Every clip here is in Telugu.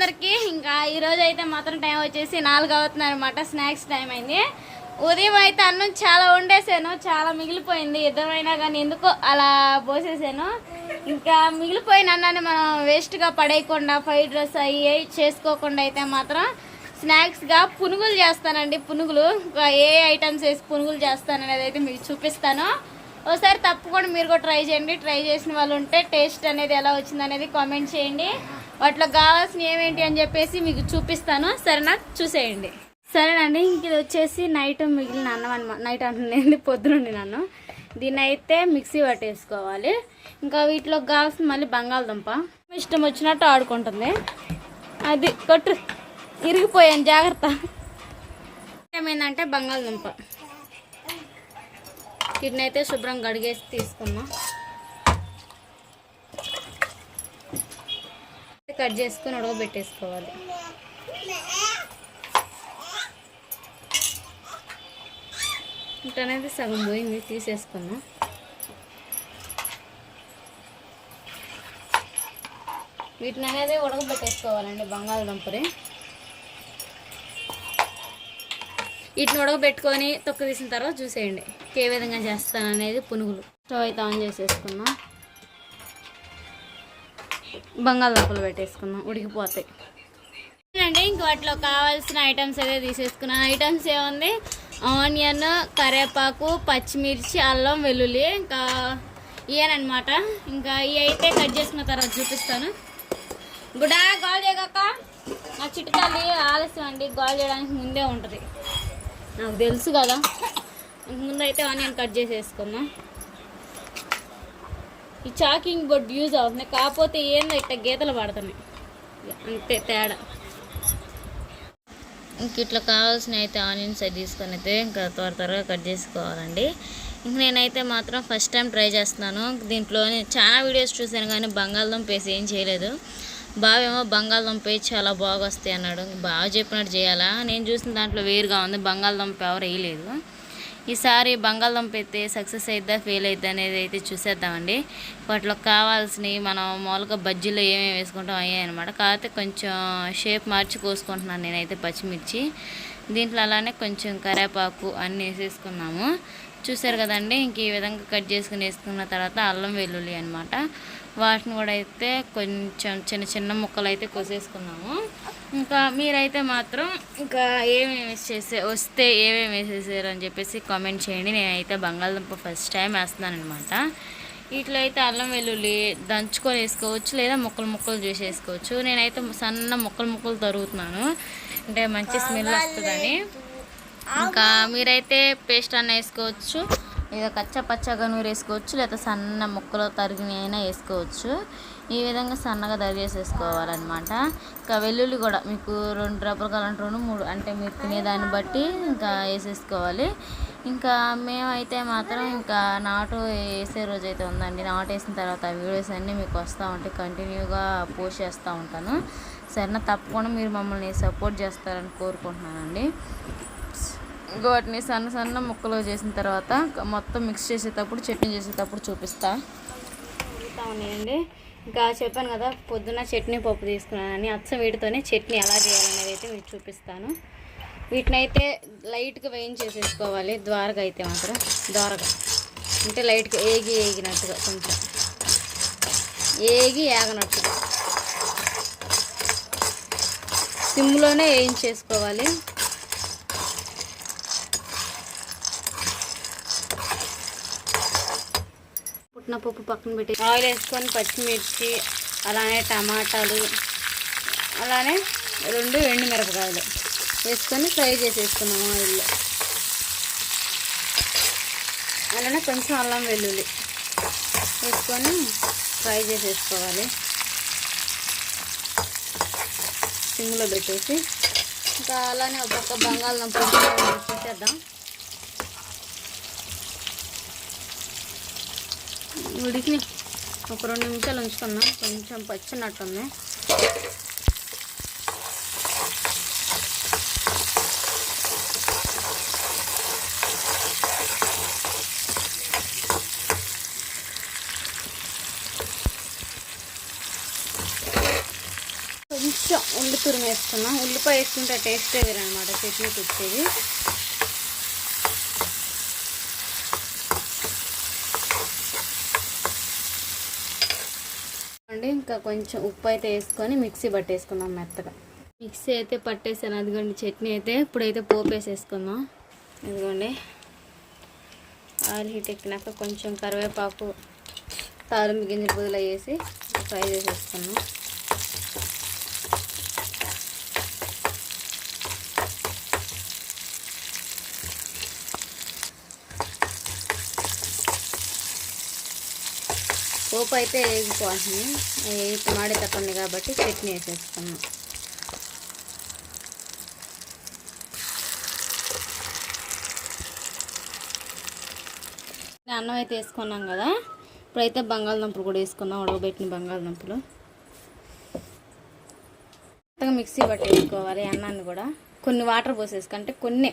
అందరికీ ఇంకా ఈరోజు అయితే మాత్రం టైం వచ్చేసి నాలుగు అవుతుంది అనమాట స్నాక్స్ టైం అయింది. ఉదయం అయితే అన్నం చాలా వండేసాను చాలా మిగిలిపోయింది. ఇద్దరమైనా కానీ ఎందుకో అలా పోసేసాను. ఇంకా మిగిలిపోయిన అన్నాన్ని మనం వేస్ట్గా పడేయకుండా ఫ్రైడ్ రైస్ అవి చేసుకోకుండా అయితే మాత్రం స్నాక్స్గా పునుగులు చేస్తానండి పునుగులు. ఇంకా ఏ ఐటమ్స్ వేసి పునుగులు చేస్తాననేది అయితే మీకు చూపిస్తాను. ఒకసారి తప్పకుండా మీరు కూడా ట్రై చేయండి. ట్రై చేసిన వాళ్ళు ఉంటే టేస్ట్ అనేది ఎలా వచ్చింది అనేది కామెంట్ చేయండి. వాటిలో కావాల్సిన ఏమేంటి అని చెప్పేసి మీకు చూపిస్తాను. సరేనా? చూసేయండి. సరేనండి ఇంక ఇది వచ్చేసి నైట్ మిగిలిన అన్నం అనమాట నైట్ అంటుంది పొద్దునండి నన్ను దీన్ని అయితే మిక్సీ పట్టేసుకోవాలి. ఇంకా వీటిలో కావాల్సిన మళ్ళీ బంగాళదుంప. ఇష్టం వచ్చినట్టు ఆడుకుంటుంది. అది కొట్టు. ఇరిగిపోయాను జాగ్రత్త. ఏమైందంటే బంగాళదుంప. వీటిని అయితే శుభ్రం కడిగేసి తీసుకున్నాం. కట్ చేసుకుని ఉడకబెట్టేసుకోవాలి. ఇటు అనేది సగం పోయింది తీసేసుకున్నాం. వీటిని అనేది ఉడకబెట్టేసుకోవాలండి బంగాళదుంపని. వీటిని ఉడకబెట్టుకొని తొక్క తీసిన తర్వాత చూసేయండి ఏ విధంగా చేస్తాను అనేది పునుగులు. స్టవ్ అయితే ఆన్ చేసేసుకున్నాం. బంగాళదుంపలు పెట్టేసుకున్నాం ఉడికిపోతాయి. అంటే ఇంక వాటిలో కావాల్సిన ఐటమ్స్ అయితే తీసేసుకున్నాను ఐటమ్స్ ఏముంది? ఆనియన్ కరివేపాకు పచ్చిమిర్చి అల్లం వెల్లుల్లి ఇంకా ఇయనమాట ఇంకా ఇవి అయితే కట్ చేసుకున్న తర్వాత చూపిస్తాను. గుడా గోల్ చేయక నా చిట్కాలి ఆలస్యం అండి గాల్ చేయడానికి ముందే ఉంటుంది. నాకు తెలుసు కదా. ముందైతే ఆనియన్ కట్ చేసేసుకుందాం. ఈ చాకింగ్ బోర్డ్ యూజ్ అవుతుంది. కాకపోతే ఏందో ఇట్లా గీతలు పడుతున్నాయి. అంతే తేడా. ఇంక ఇట్లా కావాల్సిన అయితే ఆనియన్స్ అవి తీసుకొని అయితే ఇంకా త్వర త్వరగా కట్ చేసుకోవాలండి. ఇంక నేనైతే మాత్రం ఫస్ట్ టైం ట్రై చేస్తున్నాను. దీంట్లో చాలా వీడియోస్ చూశాను కానీ బంగాళదుంప వేసి ఏం చేయలేదు. బావేమో బంగాళదుంప వేసి చాలా బాగా వస్తాయి అన్నాడు బాగా చెప్పినట్టు చేయాలా? నేను చూసిన దాంట్లో వేరుగా ఉంది. బంగాళదుంప ఎవరు వేయలేదు. ఈసారి బంగాళదుంప అయితే సక్సెస్ అయిద్దా ఫెయిల్ అయిద్దా అనేది అయితే చూసేద్దామండి. వాటిలో కావాల్సినవి మనం మామూలుగా బజ్జీలో ఏమేమి వేసుకుంటాం అయ్యాయి అనమాట కాకపోతే కొంచెం షేప్ మార్చి కోసుకుంటున్నాను నేనైతే పచ్చిమిర్చి. దీంట్లో అలానే కొంచెం కరివేపాకు అన్నీ వేసేసుకున్నాము. చూసారు కదండి ఇంక ఈ విధంగా కట్ చేసుకుని వేసుకున్న తర్వాత అల్లం వెల్లుల్లి అనమాట వాటిని కూడా అయితే కొంచెం చిన్న చిన్న ముక్కలు అయితే కోసేసుకున్నాము. ఇంకా మీరైతే మాత్రం ఇంకా ఏమేమి చేసే వస్తే ఏమేమి వేసేసారు అని చెప్పేసి కామెంట్ చేయండి. నేనైతే బంగాళదుంప ఫస్ట్ టైం వేస్తున్నాను అనమాట వీటిలో అయితే అల్లం వెల్లుల్లి దంచుకొని వేసుకోవచ్చు లేదా ముక్కలు ముక్కలు చూసేసుకోవచ్చు. వేసుకోవచ్చు నేనైతే సన్న ముక్కలు ముక్కలు తరుగుతున్నాను. అంటే మంచి స్మెల్ వస్తుందని. ఇంకా మీరైతే పేస్ట్ అన్న వేసుకోవచ్చు. ఏదో కచ్చా పచ్చగా నూరు వేసుకోవచ్చు లేదా సన్న ముక్కలు తరిగిన అయినా వేసుకోవచ్చు. ఈ విధంగా సన్నగా తరిగేసేసుకోవాలన్నమాట. ఇంకా వెల్లుల్లి కూడా మీకు రెండు రబ్బలు కావాలంటే రెండు మూడు అంటే మీరు తినేదాన్ని బట్టి ఇంకా వేసేసుకోవాలి. ఇంకా మేమైతే మాత్రం ఇంకా నాటు వేసే రోజు అయితే ఉందండి. నాటు వేసిన తర్వాత వీడియోస్ అన్నీ మీకు వస్తూ ఉంటాయి. కంటిన్యూగా పోస్ట్ చేస్తూ ఉంటాను. సరేనా? తప్పకుండా మీరు మమ్మల్ని సపోర్ట్ చేస్తారని కోరుకుంటున్నానండి. వాటిని సన్న సన్న ముక్కలు చేసిన తర్వాత మొత్తం మిక్స్ చేసేటప్పుడు చట్నీ చేసేటప్పుడు చూపిస్తా. ఉన్నాయండి. ఇంకా చెప్పాను కదా పొద్దున్న చట్నీ పప్పు తీసుకున్నానని అచ్చం వీటితోనే చట్నీ ఎలా చేయాలనేది అయితే మీకు చూపిస్తాను. వీటిని అయితే లైట్గా వేయించేసేసుకోవాలి ద్వారగా అయితే మాత్రం. ద్వారగా. అంటే లైట్గా ఏగి ఏగినట్టుగా కొంచెం. ఏగి ఏగనట్టుగా. సిమ్లోనే వేయించేసుకోవాలి. పుట్టినపప్పు పక్కన పెట్టి ఆయిల్ వేసుకొని పచ్చిమిర్చి అలానే టమాటాలు అలానే రెండు ఎండు మిరపకాయలు వేసుకొని ఫ్రై చేసేసుకున్నాము ఆయిల్లో. అలానే కొంచెం అల్లం వెల్లుల్లి వేసుకొని ఫ్రై చేసేసుకోవాలి. సిమ్లో పెట్టేసి ఇంకా అలానే ఒక పక్క బంగాళదుంప వేసేద్దాం. ఉడికి ఒక రెండు నిమిషాలు ఉంచుకుందాం కొంచెం పచ్చినట్టుంది కొంచెం కొంచెం ఉల్లి తురుము వేసుకున్నాం ఉల్లిపాయ వేసుకుంటే టేస్టే వేరనమాట. చట్నీకి వచ్చేది. అండి ఇంకా కొంచెం ఉప్పు అయితే వేసుకొని మిక్సీ పట్టేసుకుందాం మెత్తగా. మిక్సీ అయితే పట్టేసాను. అదిగోండి చట్నీ అయితే ఇప్పుడైతే పోపు వేసేసుకుందాం ఇదిగోండి ఆయిల్ హీట్ ఎక్కినాక కొంచెం కరివేపాకు తాలింపు గింజలు పొదిలో వేసి ఫ్రై చేసేసుకున్నాం పోపు అయితే వేగిపోతుంది ఇప్పుడు మాడే తప్పండి కాబట్టి చట్నీ వేసేసుకున్నాం. అన్నం అయితే వేసుకున్నాం కదా. ఇప్పుడైతే బంగాళదుంపలు కూడా వేసుకుందాం ఉడకబెట్టిన బంగాళదుంపలు. మిక్సీ పట్టేసుకోవాలి అన్నాన్ని కూడా. కొన్ని వాటర్ పోసేసుకుంటే కొన్ని.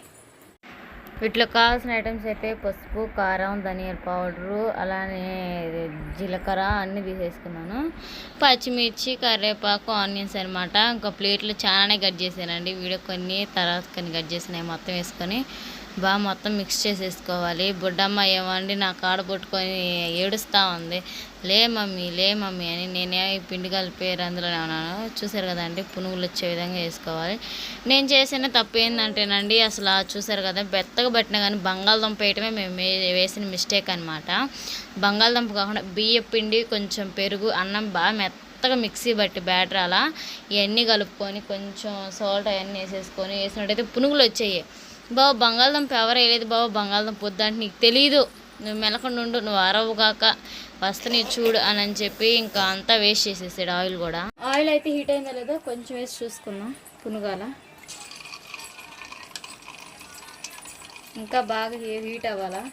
వీటిలో కావాల్సిన ఐటమ్స్ అయితే పసుపు కారం ధనియాల పౌడరు అలానే జీలకర్ర అన్నీ తీసేసుకున్నాను. పచ్చిమిర్చి కరివేపాకు ఆనియన్స్ అనమాట ఇంకా ప్లేట్లు చాలానే కట్ చేశానండి. వీడియో కొన్ని తర్వాత కొన్ని కట్ చేసినాయి మొత్తం వేసుకొని బాగా మొత్తం మిక్స్ చేసేసుకోవాలి. బుడ్డమ్మ ఏమండి నా కాడ పట్టుకొని ఏడుస్తూ ఉంది. లే మమ్మీ లే మమ్మీ అని నేనే ఈ పిండి కలిపేరు అందులోనే ఉన్నాను చూసారు కదండి పునుగులు వచ్చే విధంగా వేసుకోవాలి. నేను చేసిన తప్పు ఏంటంటేనండి అసలు చూసారు కదా బెత్తగా పట్టినా కానీ బంగాళదుంప వేయటమే మేము వేసిన మిస్టేక్ అనమాట బంగాళదుంప కాకుండా బియ్య పిండి కొంచెం పెరుగు అన్నం బాగా మెత్తగా మిక్సీ బట్టి బ్యాటర్ అలా ఇవన్నీ కలుపుకొని కొంచెం సాల్ట్ అవన్నీ వేసేసుకొని వేసినట్టయితే పునుగులు వచ్చాయి. బావ బంగాళదుంప ఎవరు వేయలేదు బావ బంగాళదుంప వద్దంటే నీకు తెలియదు నువ్వు మెలకుండా ఉండు నువ్వు అరవు కాక వస్తని చూడు అని అని చెప్పి ఇంకా అంతా వేస్ట్ చేసేసాడు ఆయిల్ కూడా. ఆయిల్ అయితే హీట్ అయిందో లేదా కొంచెం వేసి చూసుకుందాం పునుగాల. ఇంకా బాగా హీట్ అవ్వాలా?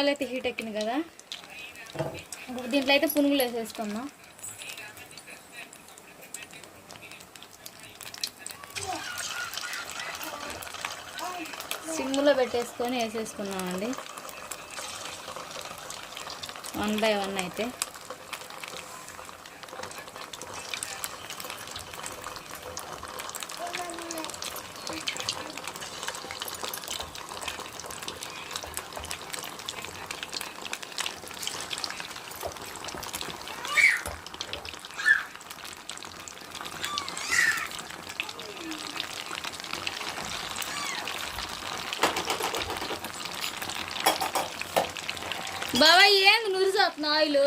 ఆయిల్ అయితే హీట్ ఎక్కింది కదా? దీంట్లో అయితే పునుగులు వేసేసుకుందాం. సిమ్లో పెట్టేసుకొని వేసేసుకున్నామండి వన్ బై వన్ అయితే. ఏంది ఆయిల్?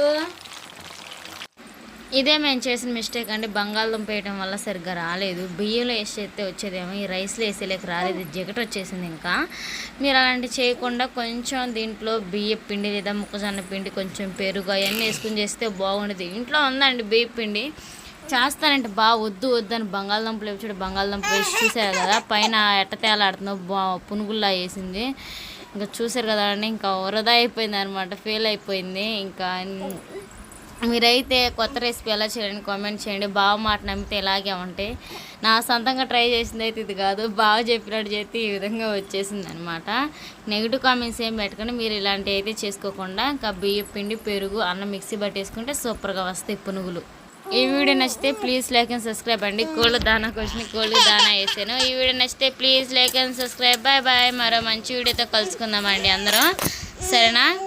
ఇదే మేము చేసిన మిస్టేక్ అండి. బంగాళదుంప వేయడం వల్ల సరిగ్గా రాలేదు. బియ్యంలో వేసి అయితే వచ్చేదేమో ఈ రైస్లో వేసేలేక రాలేదు. జగట వచ్చేసింది ఇంకా. మీరు అలాంటి చేయకుండా కొంచెం దీంట్లో బియ్య పిండి లేదా మొక్కజొన్న పిండి కొంచెం పెరుగు అవన్నీ వేసుకుని చేస్తే బాగుండేది. ఇంట్లో ఉందండి బియ్య పిండి. చేస్తానంటే బాగా వద్దు వద్దు అని బంగాళదుంపలు వేసి బంగాళదుంప వేసి చూసారు కదా పైన ఎట్ట తేలాడుతున్నావు బా పునుగుల్లా వేసింది. ఇంకా చూసారు కదా అండి ఇంకా వరదా అయిపోయింది అనమాట ఫెయిల్ అయిపోయింది. ఇంకా మీరైతే కొత్త రెసిపీ ఎలా చేయండి కామెంట్ చేయండి. బాగా మాట నమ్మితే ఇలాగే ఉంటాయి నా సొంతంగా ట్రై చేసింది అయితే ఇది కాదు. బాగా చెప్పినట్టు చేస్తే ఈ విధంగా వచ్చేసింది అనమాట నెగిటివ్ కామెంట్స్ ఏం పెట్టకండి. మీరు ఇలాంటివి అయితే చేసుకోకుండా ఇంకా బియ్యం పిండి పెరుగు అన్నం మిక్సీ పట్టేసుకుంటే సూపర్గా వస్తాయి పునుగులు. ఈ వీడియో నచ్చితే ప్లీజ్ లైక్ అండ్ సబ్స్క్రైబ్ అండి. కోళ్ళు దానా కోసం కోళ్ళు దానా వేసాను. ఈ వీడియో నచ్చితే please like and subscribe bye bye మరో మంచి వీడియోతో కలుసుకుందామండి అందరం. సరేనా?